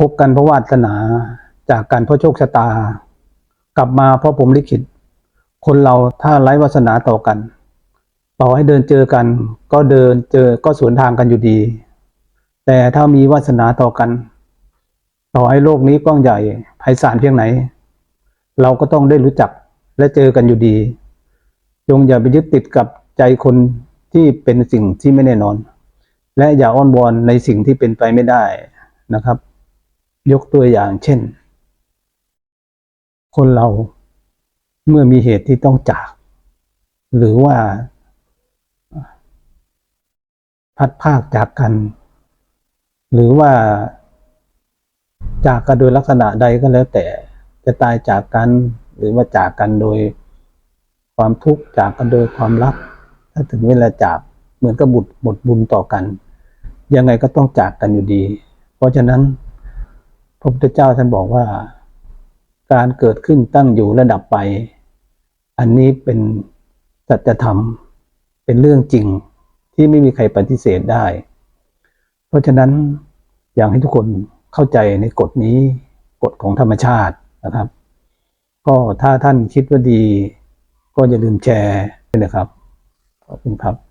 คบกันเพราะวาสนาจากการเพราะโชคชะตา กลับมาเพราะผมลิขิต คนเราถ้าไร้วาสนาต่อกัน ต่อให้เดินเจอกัน ก็เดินเจอก็สวนทางกันอยู่ดี แต่ถ้ามีวาสนาต่อกัน ต่อให้โลกนี้กว้างใหญ่ไพศาลเพียงไหน เราก็ต้องได้รู้จักและเจอกันอยู่ดี จงอย่าไปยึดติดกับใจคนที่เป็นสิ่งที่ไม่แน่นอน และอย่าอ้อนวอนในสิ่งที่เป็นไปไม่ได้นะครับ ยกตัวอย่างเช่น คนเราเมื่อมีเหตุที่ต้องจาก หรือว่า พัดภาคจากกัน หรือว่าจากกันโดยลักษณะใดก็แล้วแต่จะตายจากกันหรือว่าจากกันโดยความทุกข์จากกันโดยความรัก ถ้าถึงเวลาจากเหมือนกับบุตรหมดบุญต่อกัน ยังไงก็ต้องจากกันอยู่ดี เพราะฉะนั้น พระพุทธเจ้าท่านบอกว่า การเกิดขึ้นตั้งอยู่ระดับไป อันนี้เป็นสัจธรรมเป็นเรื่องจริงที่ไม่มีใครปฏิเสธได้ เพราะฉะนั้นอยากให้ทุกคนเข้าใจในกฎนี้กฎของธรรมชาตินะครับ ก็ถ้าท่านคิดว่าดี ก็อย่าลืมแชร์ด้วยนะครับขอบคุณครับ